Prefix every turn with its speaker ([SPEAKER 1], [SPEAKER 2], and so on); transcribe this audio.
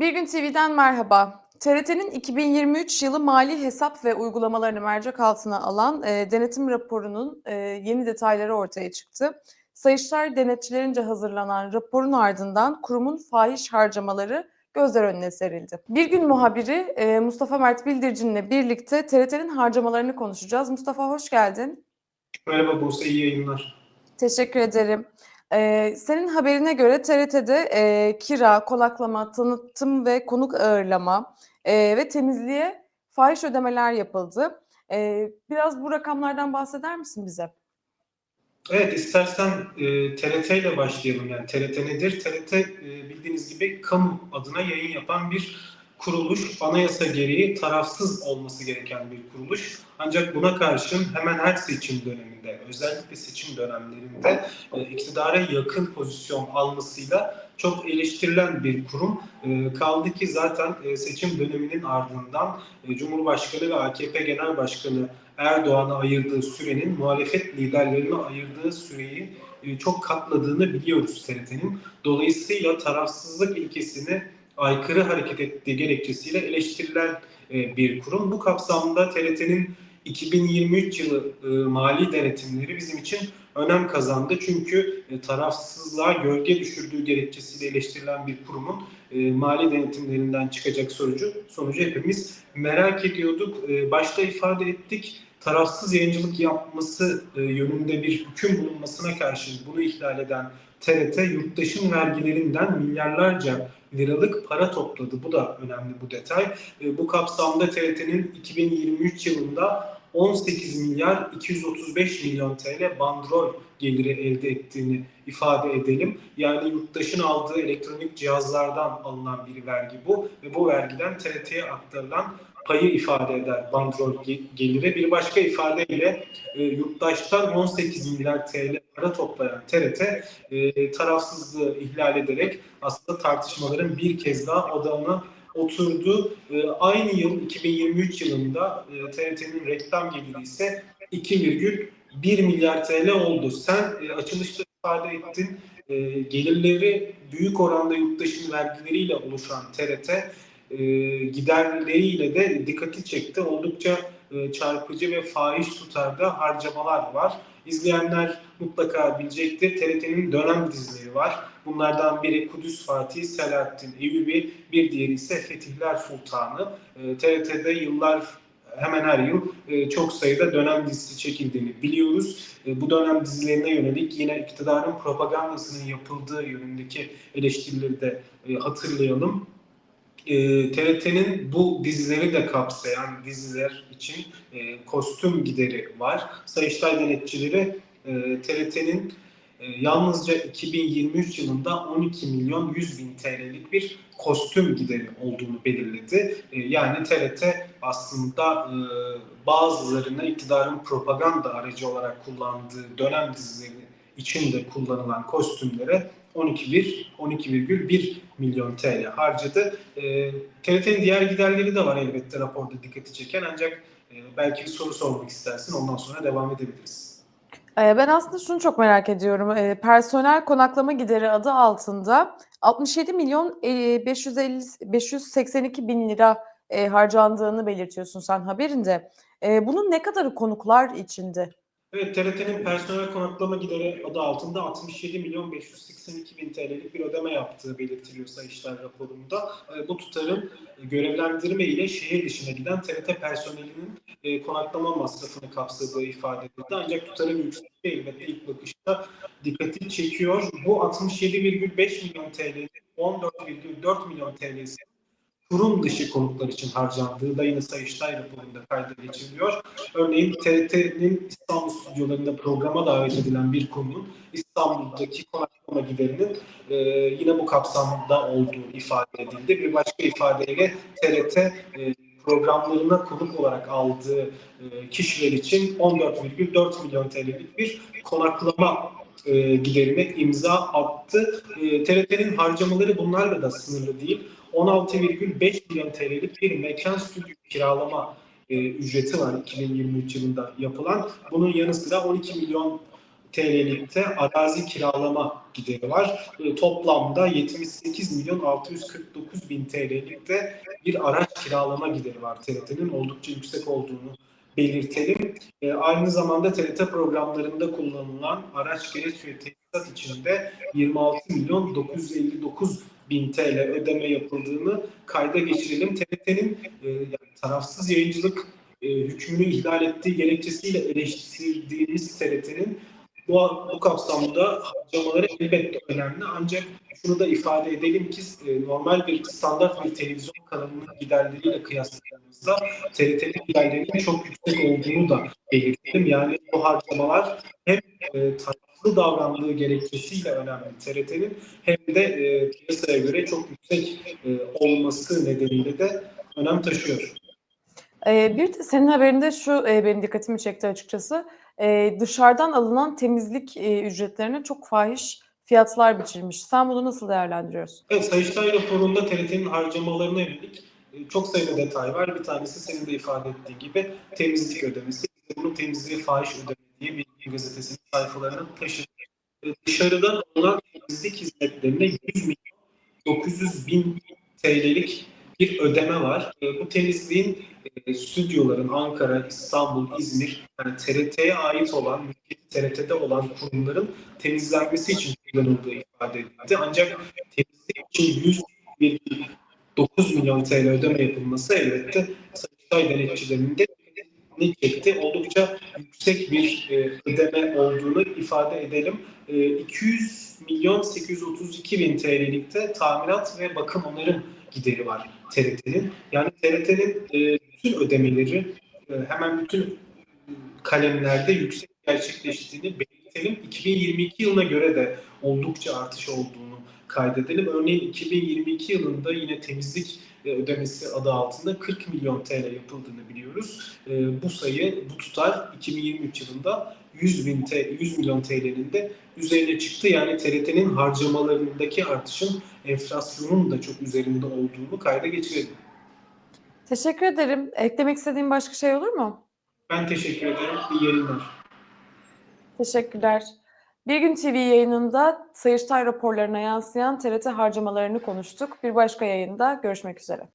[SPEAKER 1] Bir Gün TV'den merhaba. TRT'nin 2023 yılı mali hesap ve uygulamalarını mercek altına alan e, denetim raporunun e, yeni detayları ortaya çıktı. Sayıştay denetçilerince hazırlanan raporun ardından kurumun fahiş harcamaları gözler önüne serildi. Bir gün muhabiri e, Mustafa Mert Bildircin'le birlikte TRT'nin harcamalarını konuşacağız. Mustafa hoş geldin.
[SPEAKER 2] Merhaba Buse, iyi yayınlar.
[SPEAKER 1] Teşekkür ederim. Ee, senin haberine göre TRT'de e, kira, konaklama, tanıtım ve konuk ağırlama e, ve temizliğe fahiş ödemeler yapıldı. E, biraz bu rakamlardan bahseder misin bize?
[SPEAKER 2] Evet, istersen e, TRT ile başlayalım. Yani TRT nedir? TRT e, bildiğiniz gibi kamu adına yayın yapan bir kuruluş. Anayasa gereği tarafsız olması gereken bir kuruluş. Ancak buna karşın hemen her seçim döneminde, özellikle seçim dönemlerinde e, iktidara yakın pozisyon almasıyla çok eleştirilen bir kurum. E, kaldı ki zaten e, seçim döneminin ardından e, Cumhurbaşkanı ve AKP Genel Başkanı Erdoğan'a ayırdığı sürenin muhalefet liderlerine ayırdığı süreyi e, çok katladığını biliyoruz TRT'nin. Dolayısıyla tarafsızlık ilkesini aykırı hareket ettiği gerekçesiyle eleştirilen e, bir kurum. Bu kapsamda TRT'nin 2023 yılı e, mali denetimleri bizim için önem kazandı. Çünkü e, tarafsızlığa gölge düşürdüğü gerekçesiyle eleştirilen bir kurumun e, mali denetimlerinden çıkacak sonucu sonucu hepimiz merak ediyorduk. E, başta ifade ettik. Tarafsız yayıncılık yapması e, yönünde bir hüküm bulunmasına karşın bunu ihlal eden TRT yurttaşın vergilerinden milyarlarca liralık para topladı. Bu da önemli bu detay. E, bu kapsamda TRT'nin 2023 yılında 18 milyar 235 milyon TL bandrol geliri elde ettiğini ifade edelim. Yani yurttaşın aldığı elektronik cihazlardan alınan bir vergi bu ve bu vergiden TRT'ye aktarılan payı ifade eder bandrol geliri. Bir başka ifadeyle e, yurttaştan 18 milyar TL para toplayan TRT e, tarafsızlığı ihlal ederek aslında tartışmaların bir kez daha odağına oturdu. E, aynı yıl 2023 yılında e, TRT'nin reklam geliri ise 2,1 milyar TL oldu. Sen e, açılışta ifade ettin. E, gelirleri büyük oranda yurttaşın vergileriyle oluşan TRT giderleriyle de dikkati çekti. Oldukça e, çarpıcı ve fahiş tutarda harcamalar var. İzleyenler mutlaka bilecektir. TRT'nin dönem dizileri var. Bunlardan biri Kudüs Fatih, Selahattin Eyyubi, bir diğeri ise Fetihler Sultanı. E, TRT'de yıllar hemen her yıl e, çok sayıda dönem dizisi çekildiğini biliyoruz. E, bu dönem dizilerine yönelik yine iktidarın propagandasının yapıldığı yönündeki eleştirileri de e, hatırlayalım. E, TRT'nin bu dizileri de kapsayan diziler için e, kostüm gideri var. Sayıştay denetçileri e, TRT'nin e, yalnızca 2023 yılında 12 milyon 100 bin TL'lik bir kostüm gideri olduğunu belirledi. E, yani TRT aslında e, bazılarına iktidarın propaganda aracı olarak kullandığı dönem dizileri içinde kullanılan kostümlere 12,1 12,1 milyon TL harcadı. E, TRT'nin diğer giderleri de var elbette raporda dikkati çeken ancak e, belki bir soru sormak istersin ondan sonra devam edebiliriz.
[SPEAKER 1] Ee, ben aslında şunu çok merak ediyorum. Ee, personel konaklama gideri adı altında 67 milyon e, 550 582 bin lira e, harcandığını belirtiyorsun sen haberinde. E, bunun ne kadarı konuklar içindi?
[SPEAKER 2] Evet, TRT'nin personel konaklama gideri adı altında 67 milyon 582 bin TL'lik bir ödeme yaptığı belirtiliyor Sayıştay raporunda. E, bu tutarın görevlendirme ile şehir dışına giden TRT personelinin e, konaklama masrafını kapsadığı ifade edildi. Ancak tutarın yüksekliği elbette ilk bakışta dikkati çekiyor. Bu 67,5 milyon TL'nin 14,4 milyon TL'si kurum dışı konuklar için harcandığı da yine Sayıştay raporunda kayda geçiriliyor. Örneğin TRT'nin İstanbul stüdyolarında programa davet edilen bir konunun İstanbul'daki konaklama giderinin e, yine bu kapsamda olduğu ifade edildi. Bir başka ifadeyle TRT e, programlarına konuk olarak aldığı e, kişiler için 14,4 milyon TL'lik bir konaklama e, giderine imza attı. E, TRT'nin harcamaları bunlarla da sınırlı değil. 16,5 milyon TL'lik bir mekan stüdyo kiralama e, ücreti var 2023 yılında yapılan. Bunun yanı sıra 12 milyon TL'likte arazi kiralama gideri var. E, toplamda 78 milyon 649 bin TL'likte bir araç kiralama gideri var TRT'nin oldukça yüksek olduğunu belirtelim. E, aynı zamanda TRT programlarında kullanılan araç gereç ve tesisat içinde 26 milyon 959 bin TL ödeme yapıldığını kayda geçirelim. TRT'nin e, yani tarafsız yayıncılık e, hükmünü ihlal ettiği gerekçesiyle eleştirdiğimiz TRT'nin bu, bu kapsamda harcamaları elbette önemli. Ancak şunu da ifade edelim ki e, normal bir standart bir televizyon kanalının giderleriyle kıyasladığımızda TRT'nin giderlerinin çok yüksek olduğunu da belirtelim. Yani bu harcamalar hem e, taraflı davrandığı gerekçesiyle önemli TRT'nin hem de e, piyasaya göre çok yüksek e, olması nedeniyle de önem taşıyor.
[SPEAKER 1] Ee, bir de senin haberinde şu e, benim dikkatimi çekti açıkçası. Ee, dışarıdan alınan temizlik e, ücretlerine çok fahiş fiyatlar biçilmiş. Sen bunu nasıl değerlendiriyorsun?
[SPEAKER 2] Evet, Sayıştay raporunda TRT'nin harcamalarına yönelik e, çok sayıda detay var. Bir tanesi senin de ifade ettiğin gibi temizlik ödemesi. Bunun temizliğe fahiş ödeme diye bir gazetesinin sayfalarına taşıdık. E, Dışarıdan alınan temizlik hizmetlerine 100 milyon 900 bin TL'lik bir ödeme var. E, Bu temizliğin e, stüdyoların Ankara, İstanbul, İzmir yani TRT'ye ait olan, TRT'de olan kurumların temizlenmesi için kullanıldığı ifade edildi. Ancak temizlik için 109 milyon TL ödeme yapılması elbette Sayıştay denetçilerinde ne çekti? Oldukça yüksek bir e, ödeme olduğunu ifade edelim. E, 200 milyon 832 bin TL'likte tamirat ve bakım onarım gideri var TRT'nin. Yani TRT'nin e, bütün ödemeleri e, hemen bütün e, kalemlerde yüksek gerçekleştiğini belirtelim. 2022 yılına göre de oldukça artış olduğunu kaydedelim. Örneğin 2022 yılında yine temizlik e, ödemesi adı altında 40 milyon TL yapıldığını biliyoruz. E, bu sayı, bu tutar 2023 yılında 100, bin T, 100 milyon TL'nin de üzerine çıktı. Yani TRT'nin harcamalarındaki artışın enflasyonun da çok üzerinde olduğunu kayda geçirelim.
[SPEAKER 1] Teşekkür ederim. Eklemek istediğin başka şey olur mu?
[SPEAKER 2] Ben teşekkür ederim. İyi yayınlar.
[SPEAKER 1] Teşekkürler. Bir Gün TV yayınında Sayıştay raporlarına yansıyan TRT harcamalarını konuştuk. Bir başka yayında görüşmek üzere.